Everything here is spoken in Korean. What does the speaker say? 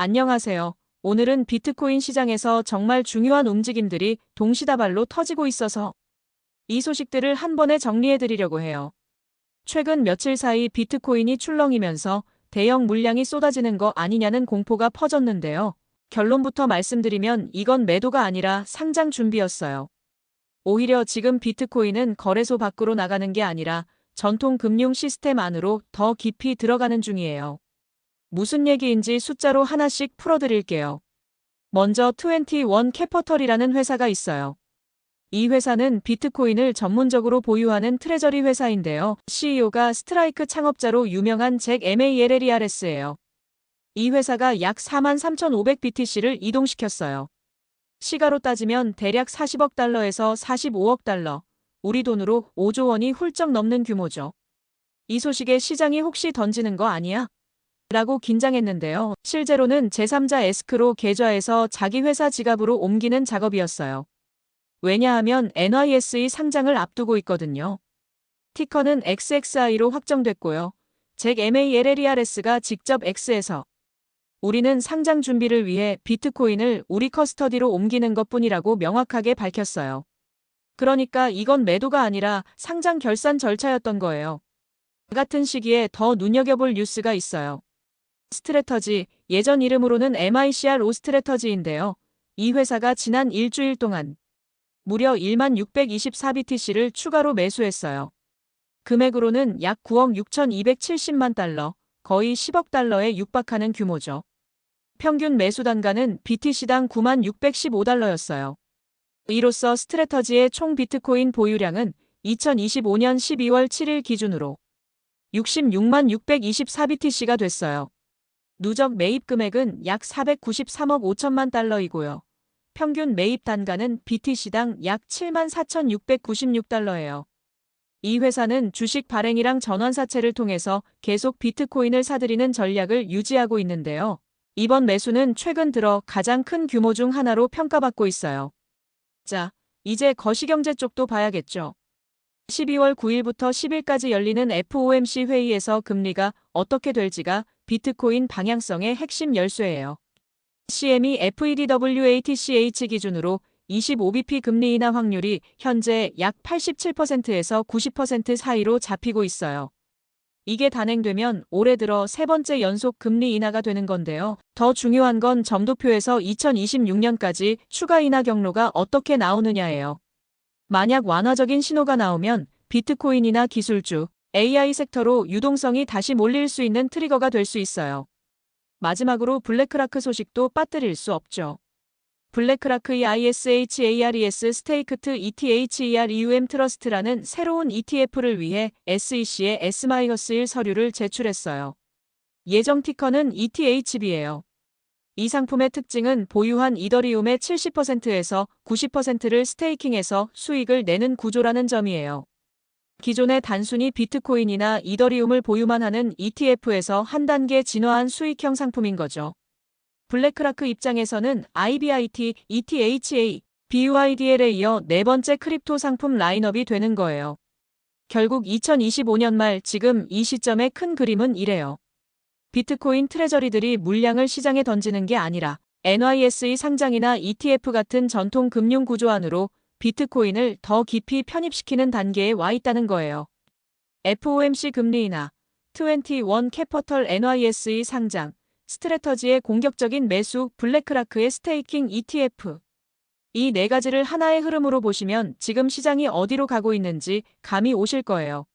안녕하세요. 오늘은 비트코인 시장에서 정말 중요한 움직임들이 동시다발로 터지고 있어서 이 소식들을 한 번에 정리해 드리려고 해요. 최근 며칠 사이 비트코인이 출렁이면서 대형 물량이 쏟아지는 거 아니냐는 공포가 퍼졌는데요. 결론부터 말씀드리면 이건 매도가 아니라 상장 준비였어요. 오히려 지금 비트코인은 거래소 밖으로 나가는 게 아니라 전통 금융 시스템 안으로 더 깊이 들어가는 중이에요. 무슨 얘기인지 숫자로 하나씩 풀어드릴게요. 먼저 21 캐퍼털이라는 회사가 있어요. 이 회사는 비트코인을 전문적으로 보유하는 트레저리 회사인데요. CEO가 스트라이크 창업자로 유명한 잭 MALLERS예요. 이 회사가 약 43,500BTC를 이동시켰어요. 시가로 따지면 대략 40억 달러에서 45억 달러, 우리 돈으로 5조 원이 훌쩍 넘는 규모죠. 이 소식에 시장이 혹시 던지는 거 아니야? 라고 긴장했는데요. 실제로는 제3자 에스크로 계좌에서 자기 회사 지갑으로 옮기는 작업이었어요. 왜냐하면 NYSE 상장을 앞두고 있거든요. 티커는 XXI로 확정됐고요. 잭 MALLERS가 직접 X에서 우리는 상장 준비를 위해 비트코인을 우리 커스터디로 옮기는 것 뿐이라고 명확하게 밝혔어요. 그러니까 이건 매도가 아니라 상장 결산 절차였던 거예요. 같은 시기에 더 눈여겨볼 뉴스가 있어요. 스트레터지, 예전 이름으로는 MICR 오스트레터지인데요. 이 회사가 지난 일주일 동안 무려 1만 624BTC를 추가로 매수했어요. 금액으로는 약 9억 6,270만 달러, 거의 10억 달러에 육박하는 규모죠. 평균 매수 단가는 BTC당 9만 615달러였어요. 이로써 스트레터지의 총 비트코인 보유량은 2025년 12월 7일 기준으로 66만 624BTC가 됐어요. 누적 매입 금액은 약 493억 5천만 달러이고요. 평균 매입 단가는 BTC당 약 7만 4,696달러예요. 이 회사는 주식 발행이랑 전환사채를 통해서 계속 비트코인을 사들이는 전략을 유지하고 있는데요. 이번 매수는 최근 들어 가장 큰 규모 중 하나로 평가받고 있어요. 자, 이제 거시경제 쪽도 봐야겠죠. 12월 9일부터 10일까지 열리는 FOMC 회의에서 금리가 어떻게 될지가 비트코인 방향성의 핵심 열쇠예요. CME FEDWATCH 기준으로 25bp 금리 인하 확률이 현재 약 87%에서 90% 사이로 잡히고 있어요. 이게 단행되면 올해 들어 세 번째 연속 금리 인하가 되는 건데요. 더 중요한 건 점도표에서 2026년까지 추가 인하 경로가 어떻게 나오느냐예요. 만약 완화적인 신호가 나오면 비트코인이나 기술주, AI 섹터로 유동성이 다시 몰릴 수 있는 트리거가 될 수 있어요. 마지막으로 블랙크라크 소식도 빠뜨릴 수 없죠. 블랙크라크의 ISHARES 스테이크트 ETHEREUM 트러스트라는 새로운 ETF를 위해 SEC에 S-1 서류를 제출했어요. 예정 티커는 ETHB예요. 이 상품의 특징은 보유한 이더리움의 70%에서 90%를 스테이킹해서 수익을 내는 구조라는 점이에요. 기존의 단순히 비트코인이나 이더리움을 보유만 하는 ETF에서 한 단계 진화한 수익형 상품인 거죠. 블랙크라크 입장에서는 IBIT, ETHA, BUIDL에 이어 네 번째 크립토 상품 라인업이 되는 거예요. 결국 2025년 말 지금 이 시점의 큰 그림은 이래요. 비트코인 트레저리들이 물량을 시장에 던지는 게 아니라 NYSE 상장이나 ETF 같은 전통 금융 구조 안으로 비트코인을 더 깊이 편입시키는 단계에 와 있다는 거예요. FOMC 금리 인하, 21 캐퍼털 NYSE 상장, 스트레터지의 공격적인 매수, 블랙크라크의 스테이킹 ETF. 이 네 가지를 하나의 흐름으로 보시면 지금 시장이 어디로 가고 있는지 감이 오실 거예요.